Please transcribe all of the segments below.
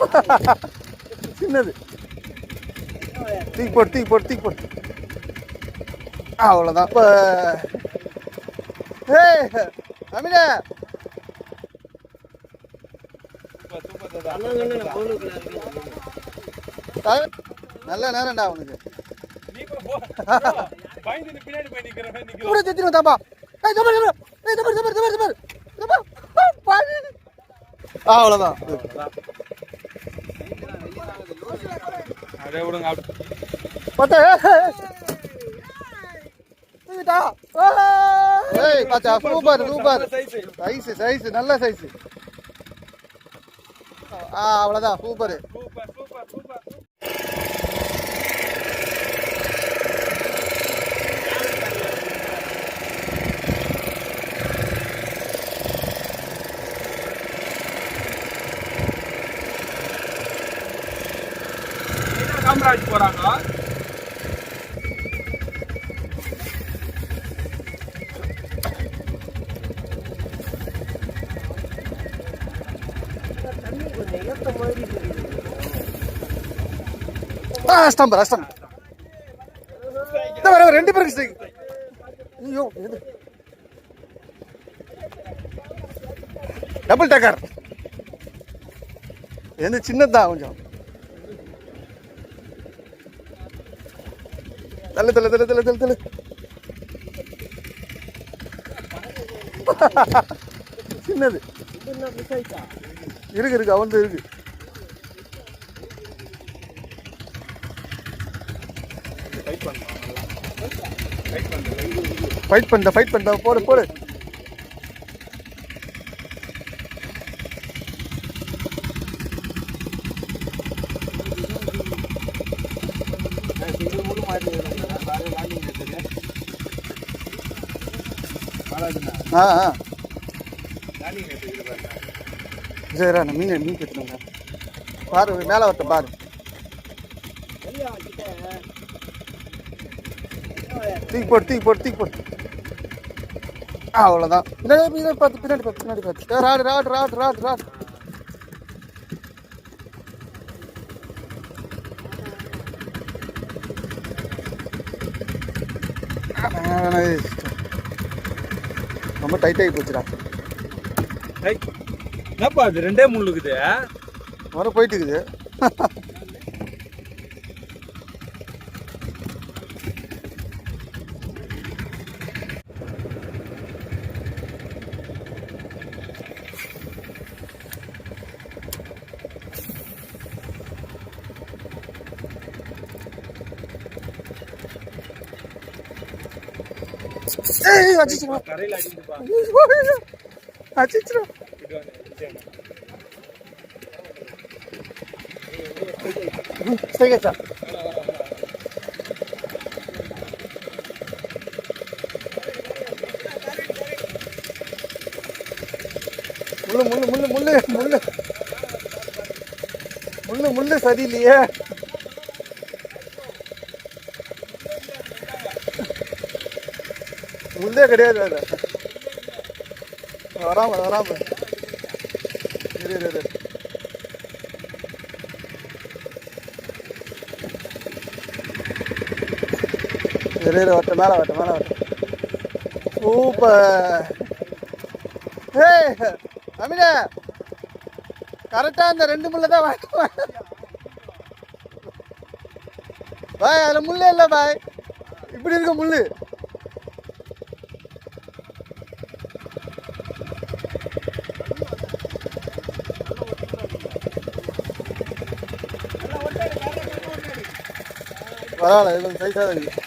சின்னது. தூக்கி போட்டு தூக்கி போட்டு தூக்கி போட்டு அவ்வளோதான் இப்போ ஏய் அமினா. நல்ல நேரம்டா அவனுக்கு கூட சுத்திரும் தாப்பா. ஏய் ஏய் அவ்வளோதான் அதே விடுங்க பார்த்தா ஏய் பாச்சா சூப்பர் சூப்பர் சைஸ் சைஸ் நல்ல சைஸ் ஆ அவ்வளோதான் சூப்பர் சூப்பர் காமராஜ் போறாங்க. அஷ்டம் பார் அஷ்டம் வர ரெண்டு பேருக்கு ஐயோ எது? டபுள் டக்கர் எந்த சின்னதான் கொஞ்சம். தள்ளு தள்ளு தள்ளு தள்ளு தள்ளு தள்ளு. சின்னது. இருக்கு இருக்கு அவன் இருக்கு. ஃபைட் பண்ண ஃபைட் பண்ண போடு போடு. ஆ ஆ. சரிடா நான் மீன் மீன் கட்டுங்க பாரு மேலே வரட்ட பாரு. தூக்கி போட்டு தூக்கி போட்டு தூக்கி போட்டு ஆ, அவ்வளோதான் பின்னாடி பின்னாடி பார்த்து பின்னாடி பார்த்து பின்னாடி பார்த்து rod rod rod rod rod ஆ, வேணாம், இது ரொம்ப டைட் ஆகி போச்சுடா என்னப்பா அது? ரெண்டே முள்ளுக்குது வர போயிட்டு இருக்குது ஏய் அச்சிச்சிரும் அச்சிச்சிரும் சரிங்க முள்ளு முள்ளு முள்ளு முள்ளு முள்ளு. முள்ளு முள்ளு சரியில்லையே. முள்ளே கிடையாது அது. வராம வராம. இரு இரு இரு. இரு இரு வட்ட மேலே வட்ட மேலே வட்ட சூப்பர். ஏய் கரெக்டாக அந்த ரெண்டு முள்ள தான் பாய் அதில் முள்ளே இல்லை பாய். இப்படி இருக்க முள்ளு. பரவாயில்ல இது கொஞ்சம் சைஸாக இருக்குது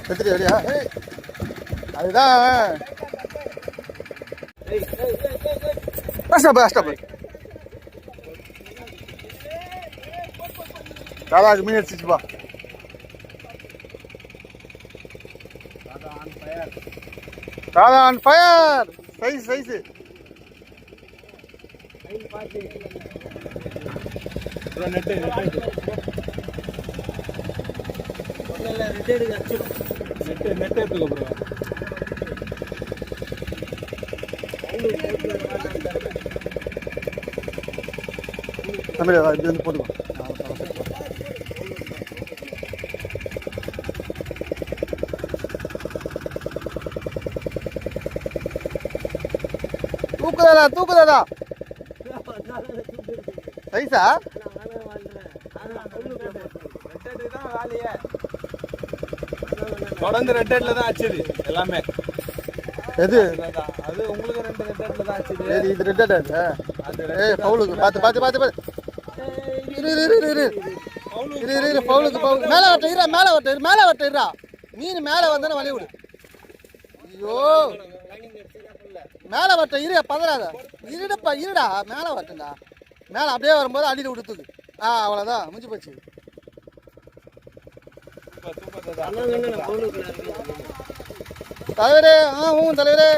எடுத்துட்டு வெளியா அதுதான். அஷ்டா அஷ்டா மீன் அடிச்சிச்சுப்பா தாதா on fire size size. Net net net net எடுத்துக்க ப்ரோ தம்பி இப்படி வந்து போட்டுக்கோ தூக்குதாடா தூக்குதாடா. சைஸா தொடர்ந்து ரெட்டட்ல தான் ஆச்சுது எல்லாமே. எது. அது உங்களுக்கு ரெண்டு ரெட்டட்ல தான் ஆச்சுது. சரி இது ரெட் அது ஏய் பவுலுக்கு பார்த்து பார்த்து பார்த்து பார்த்து இரு இரு இரு இரு. இரு இரு இரு பவுலுக்கு பவுல் மேலே வட்ட இருடா மேலே வட்ட இரு மேலே வட்ட இருடா மீன் மேலே வந்தானே வழி விடு. ஐயோ. மேலே வட்ட இரு பதறாத. இருடப்பா இருடா. மேலே வட்டண்டா மேலே அப்படியே வரும்போது அடியில் விடுத்துக்கு ஆ அவ்வளோதான் முடிஞ்சு போச்சு. தலைவரே ஆ ஊ தலைவரே.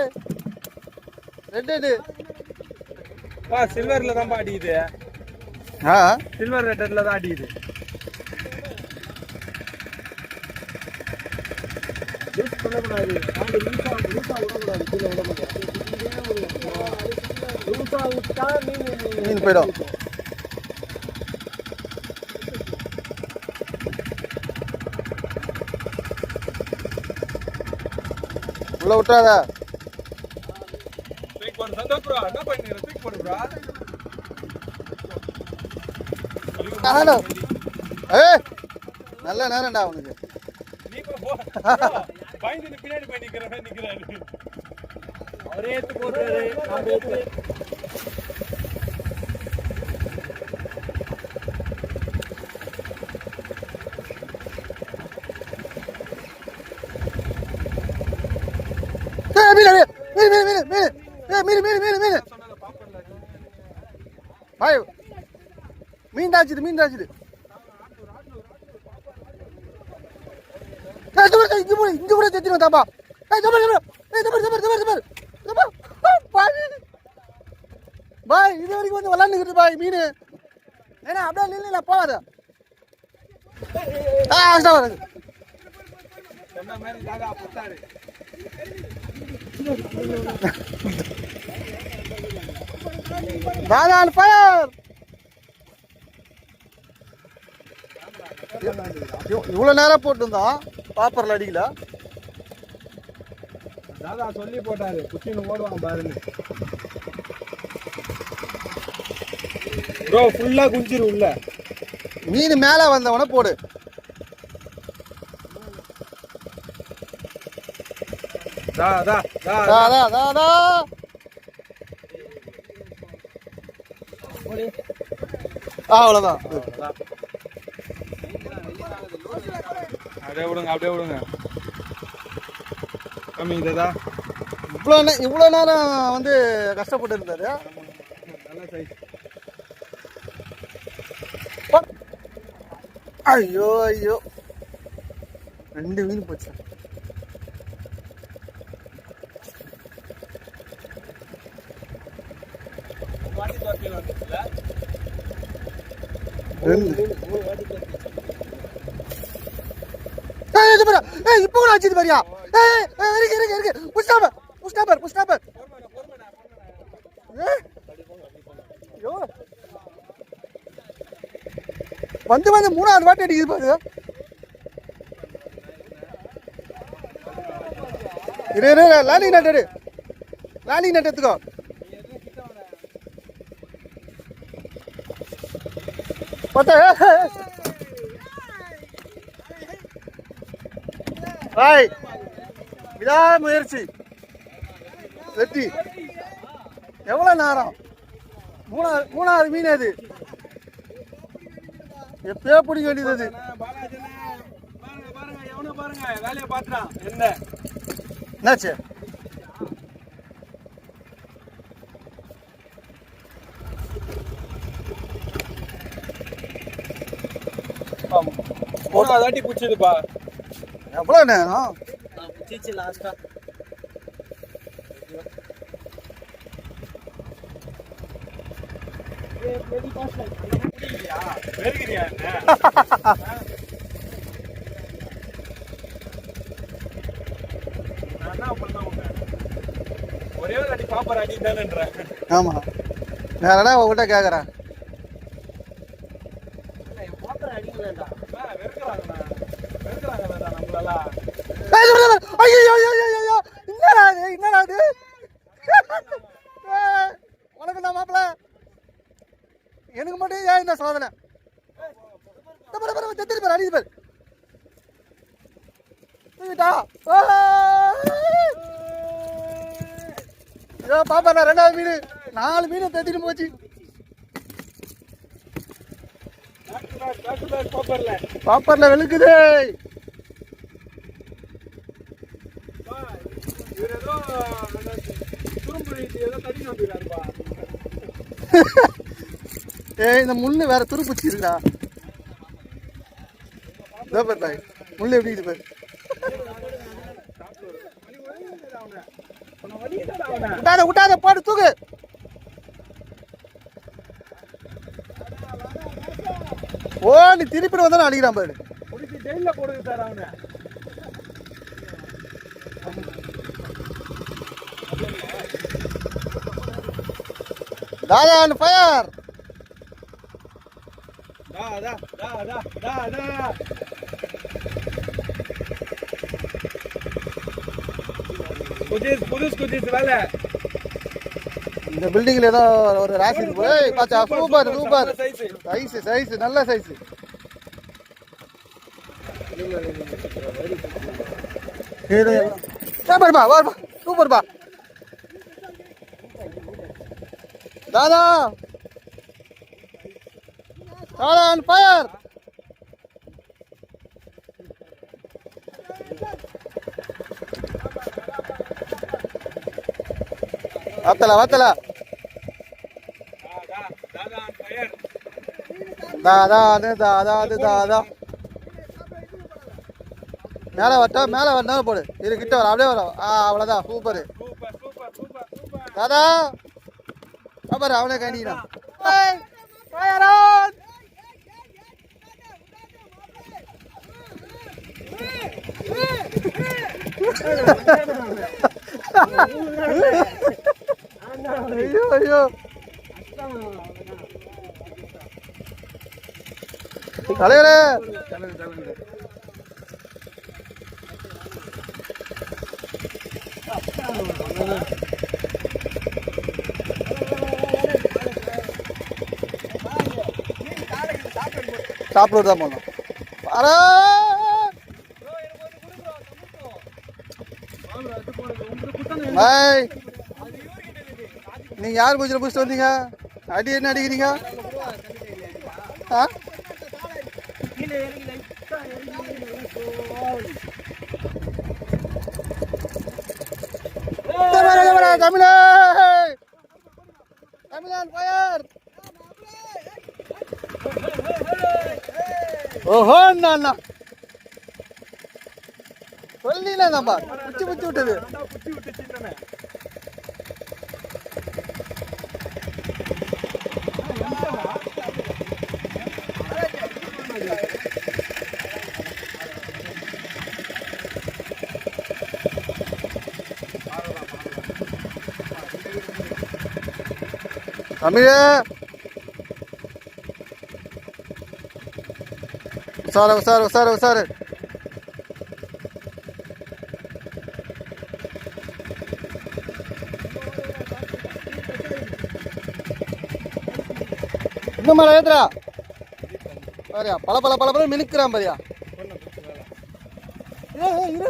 Red red. பா சில்வர்ல தான் அடிக்குது. ஆ? சில்வர் ரெட்டட்ல தான் அடிக்குது. மீன் போயிடும். போடு ப்ரோ ஹலோ ஏய் நல்ல நேரம்டா உனக்கு. நீ போ போ. பயந்து பின்னாடி போய் நிக்கிறவன் நிக்கிறாரு. அவரே ஏத்து போடுறாரு நாம ஏத்து ஏய் மீன் மீன் ஏ மீன் மீன் ஏய் மீன் மீன் மீன் மீன் பாய் மீன் தாச்சுது மீன் தாச்சுது ஏய் இங்க போய் இங்க கூட தெத்தினு தாப்பா ஏய் தம்பர் தம்பர் ஏய் தம்பர் தம்பர் தம்பர் தம்பர் தம்பர் பாய். பாய் இது வரைக்கும் வந்து விளாண்டுக்கிட்டு பாய் மீன். ஏன்னா அப்படியே நில்லுல போகாத. ஆ வருது தாதான் ஃபயர் இவ்வளோ நேரம் போட்டிருந்தோம் பாப்பரில் அடிக்கல. தாதா சொல்லி போட்டாரு குச்சின்னு ஓடுவான் பாருன்னு. ப்ரோ ஃபுல்லா குஞ்சிரு உள்ள. மீன் மேலே வந்தவன போடு. தா தா தா தா, தா, தா, தா. ஆ, அவ்வளோதான் அப்படியே விடுங்க அப்படியே விடுங்க. கம்மி தாதா இவ்வளோ நே இவ்வளோ நேரம் வந்து கஷ்டப்பட்டு இருந்தாரு. ஐயோ ஐயோ. ரெண்டு மீன் போச்சு. ஏய் இது பாரு. ஏய் இப்போ கூட அடிச்சது பாரியா? ஏய் ஏய், இருக்கு இருக்கு இருக்கு. புஷ்டாபர் புஷ்டாபர் புஷ்டாபர் ஏய். ஐயோ. வந்து வந்து மூணாவது வாட்டி அடிக்குது பாரு. இரு இரு லாலி நட்டு லாலி நட்டு எடுத்துக்கோ. பார்த்தா பாய் விடா முயற்சி. வெற்றி எவ்வளோ நேரம்? மூணாவது மூணாவது மீன் அது. எப்பயோ பிடிக்க வேண்டியது அது. பாலாஜி பாருங்க பாருங்க எவனோ பாருங்க வேலையை பாத்துறான் என்ன என்னாச்சு மூணாவது தாட்டி பிடிச்சதுப்பா. எவ்வளோ நேரம்? பண்ண உன்னை? ஒரே ஒரு அடி பாப்பர் அடி தானேன்ற ஆமா. வேற என்ன உங்ககிட்ட கேக்குறேன் வெறுக்கிறாங்கண்ணா வெறுக்கிறாங்கண்ணா நம்மளெல்லாம் ஐயோ ஐயோ ஐயோ ஐயோ என்னடா இது என்னடா இது உனக்கு நான் மாப்பிள எனக்கு மட்டும் ஏன் இந்த சோதனை இந்த பாரு, பாரு, செத்துட்டு பாரு, பாப்பா நான் ரெண்டாவது மீன் நாலு மீன் தெத்திட்டு போச்சு back to back back to back பாப்பர்ல பாப்பர்ல வெளுக்குது பா, இவர் ஏதோ அந்த துரும்பு வீட்டு ஏதோ பாப்பர்ல வந்துக்கிறாருப்பா ஏய் இந்த முள்ளு வேற துருப்பிச்சு இருக்கா இதோ பாரு பாய் முள்ளு எப்படி இருக்குது பாரு. விட்டாத விட்டாத போட்டு தூக்கு. ஓ நீ திருப்பி வந்தா அடிக்கிறான் பாரு. முடிச்சு ஜெயில போடுங்க சார் அவனை. தாதா அண்ட் ஃபயர் டா டா டா குதிஸ் புதுஸ் குதிஸ் வேலை. இந்த பில்டிங்ல ஏதோ ஒரு ராசி இருக்கு. ஏய் பாச்சா super super size size size நல்ல சைஸ் சூப்பர்பா வாப்பா சூப்பர்பா தாதா. தாதா ஆன் ஃபயர் வத்தல வத்தல. டா தாதா அது தாதா அது தாதா. மேலே வரட்டா மேலே வரணும் போடு. இது கிட்ட வர அப்படியே வர ஆ அவ்வளோதான் சூப்பர். தாதா பாரு அவனே கண்டிக்கிறான் Hey! ஐயோ. தலைவரே. சாப்பிட தான் போனோம் பாரா பாய் நீங்கள் யார் பூஜையில் பிடிச்சிட்டு வந்தீங்க? அடி என்ன அடிக்கிறீங்க? ஆ? தமிழே! தமிழன் ஃபயர் ஓஹோ அண்ணா சொல்லல நம்ம பிச்சு பிச்சு விட்டது. தமிழே. உசாரு உசாரு உசாரு உசாரு இன்னும் மேலே ஏத்துறா பாரியா பல பல பல பல மினுக்குறான் பாரியா. ஏய், இரு.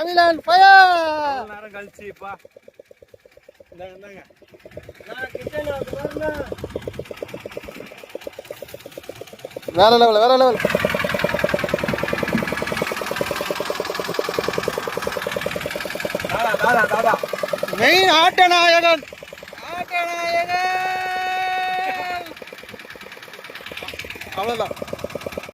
தமிழன் ஃபயர் நேரம் கழிச்சுப்பா இந்தாங்க வேற லெவல் வேற லெவல் மெயின் ஆட்டநாயகன். அவ்வளோதான்